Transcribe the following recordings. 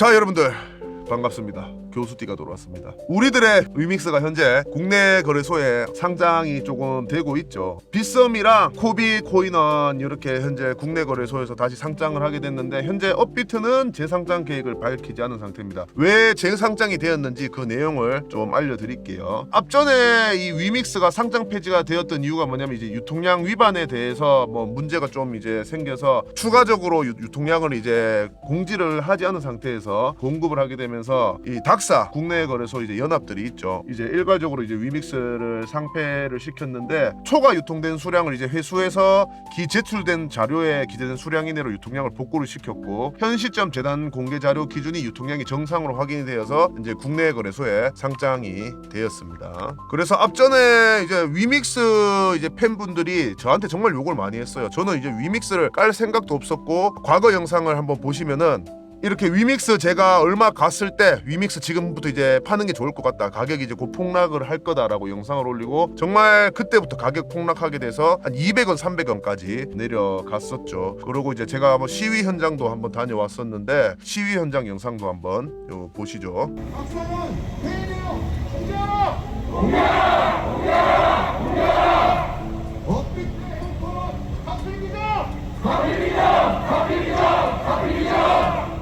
자 여러분들 반갑습니다. 교수띠가 돌아왔습니다. 우리들의 위믹스가 현재 국내 거래소에 상장이 조금 되고 있죠. 빗썸이랑 코비 코인원 이렇게 현재 국내 거래소에서 다시 상장을 하게 됐는데 현재 업비트는 재상장 계획을 밝히지 않은 상태입니다. 왜 재상장이 되었는지 그 내용을 좀 알려드릴게요. 앞전에 이 위믹스가 상장 폐지가 되었던 이유가 뭐냐면 이제 유통량 위반에 대해서 뭐 문제가 좀 이제 생겨서 추가적으로 유, 유통량을 이제 공지를 하지 않은 상태에서 공급을 하게 되면서 이 닥사 국내 거래소 이제 연합들이 있죠. 이제 일괄적으로 이제 위믹스를 상패를 시켰는데 초과 유통된 수량을 이제 회수해서 기 제출된 자료에 기재된 수량 이내로 유통량을 복구를 시켰고 현 시점 재단 공개 자료 기준이 유통량이 정상으로 확인이 되어서 이제 국내 거래소에 상장이 되었습니다. 그래서 앞전에 이제 위믹스 이제 팬분들이 저한테 정말 욕을 많이 했어요. 저는 이제 위믹스를 깔 생각도 없었고 과거 영상을 한번 보시면은 이렇게 위믹스 제가 얼마 갔을 때 위믹스 지금부터 이제 파는 게 좋을 것 같다 가격이 이제 곧 폭락을 할 거다라고 영상을 올리고 정말 그때부터 가격 폭락하게 돼서 한 200원 300원까지 내려갔었죠 그리고 이제 제가 한번 시위 현장도 한번 다녀왔었는데 시위 현장 영상도 한번 요 보시죠 박사원 회의네요 공개하라 공개하라 공개하라 공개하라 업비트 앵커 박필 기자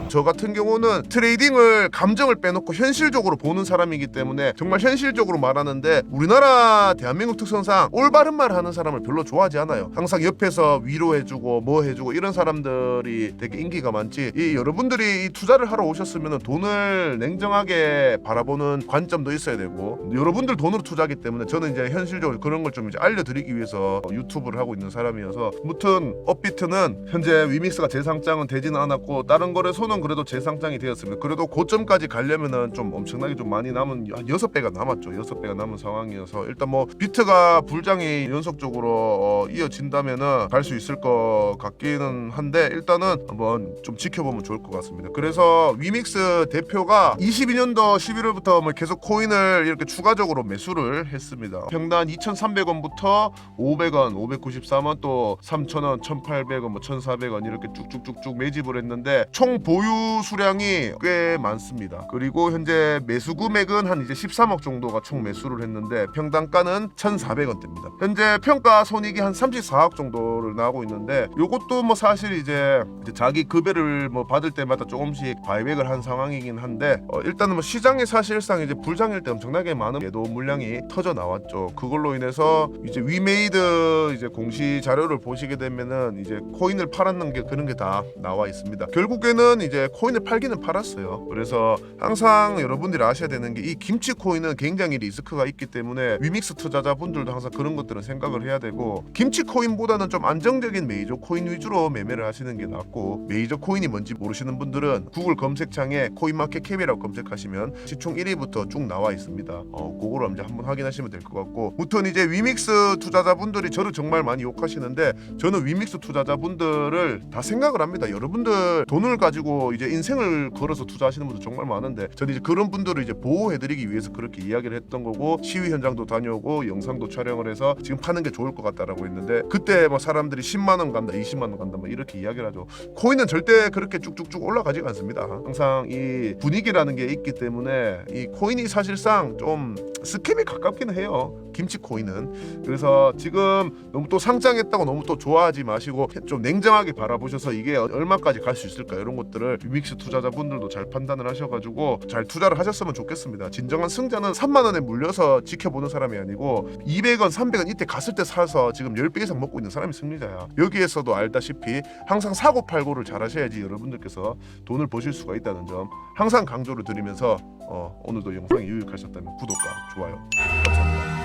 저 같은 경우는 트레이딩을 감정을 빼놓고 현실적으로 보는 사람이기 때문에 정말 현실적으로 말하는데 우리나라 대한민국 특성상 올바른 말 하는 사람을 별로 좋아하지 않아요. 항상 옆에서 위로해주고 뭐 해주고 이런 사람들이 되게 인기가 많지. 이 여러분들이 이 투자를 하러 오셨으면 돈을 냉정하게 바라보는 관점도 있어야 되고 여러분들 돈으로 투자하기 때문에 저는 이제 현실적으로 그런 걸 좀 이제 알려드리기 위해서 유튜브를 하고 있는 사람이어서 무튼 업비트는 현재 위믹스가 재상장은 되지는 않았고 다른 거래소는 그래도 재상장이 되었습니다. 그래도 고점까지 가려면은 좀 엄청나게 좀 많이 남은 한 여섯 배가 남았죠. 여섯 배가 남은 상황이어서 일단 뭐 비트가 불장이 연속적으로 어, 이어진다면은 갈 수 있을 것 같기는 한데 일단은 한번 좀 지켜보면 좋을 것 같습니다. 그래서 위믹스 대표가 22년도 11월부터 뭐 계속 코인을 이렇게 추가적으로 매수를 했습니다. 평단 2,300원부터 500원, 593원 또 3,000원, 1,800원, 뭐 1,400원 이렇게 쭉쭉쭉쭉 매집을 했는데 총 보유 수량이 꽤 많습니다. 그리고 현재 매수 금액은 한 이제 13억 정도가 총 매수를 했는데 평단가는 1,400원대입니다. 현재 평가 손익이 한 34억 정도를 나오고 있는데 요것도 뭐 사실 이제, 이제 자기 급여를 뭐 받을 때마다 조금씩 바이백을 한 상황이긴 한데 어, 일단은 뭐 시장에 사실상 이제 불장일 때 엄청나게 많은 매도 물량이 터져 나왔죠. 그걸로 인해서 이제 위메이드 이제 공시 자료를 보시게 되면은 이제 코인을 팔았는 게 그런 게 다 나와 있습니다. 결국에는 이제 코인을 팔기는 팔았어요. 그래서 항상 여러분들이 아셔야 되는 게 이 김치 코인은 굉장히 리스크가 있기 때문에 위믹스 투자자분들도 항상 그런 것들은 생각을 해야 되고 김치 코인보다는 좀 안정적인 메이저 코인 위주로 매매를 하시는 게 낫고 메이저 코인이 뭔지 모르시는 분들은 구글 검색창에 코인마켓캡이라고 검색하시면 시총 1위부터 쭉 나와 있습니다. 어, 그거를 이제 한번 확인하시면 될 것 같고 무튼 이제 위믹스 투자자분들이 저를 정말 많이 욕하시는데 저는 위믹스 투자자분들을 다 생각을 합니다. 여러분들 돈을 가지고 이제 인생을 걸어서 투자하시는 분들 정말 많은데 저는 이제 그런 분들을 이제 보호해드리기 위해서 그렇게 이야기를 했던 거고 시위 현장도 다녀오고 영상도 촬영을 해서 지금 파는 게 좋을 것 같다라고 했는데 그때 뭐 사람들이 10만 원 간다, 20만 원 간다 뭐 이렇게 이야기를 하죠. 코인은 절대 그렇게 쭉쭉쭉 올라가지가 않습니다. 항상 이 분위기라는 게 있기 때문에 이 코인이 사실상 좀 스캠에 가깝기는 해요. 김치 코인은 그래서 지금 너무 또 상장했다고 너무 또 좋아하지 마시고 좀 냉정하게 바라보셔서 이게 얼마까지 갈 수 있을까 이런 것들을 빅믹스 투자자분들도 잘 판단을 하셔가지고 잘 투자를 하셨으면 좋겠습니다. 진정한 승자는 3만 원에 물려서 지켜보는 사람이 아니고 200원, 300원 이때 갔을 때 사서 지금 10배 이상 먹고 있는 사람이 승리자야. 여기에서도 알다시피 항상 사고 팔고를 잘 하셔야지 여러분들께서 돈을 버실 수가 있다는 점 항상 강조를 드리면서 어, 오늘도 영상이 유익하셨다면 구독과 좋아요 감사합니다.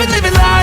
I've been living life.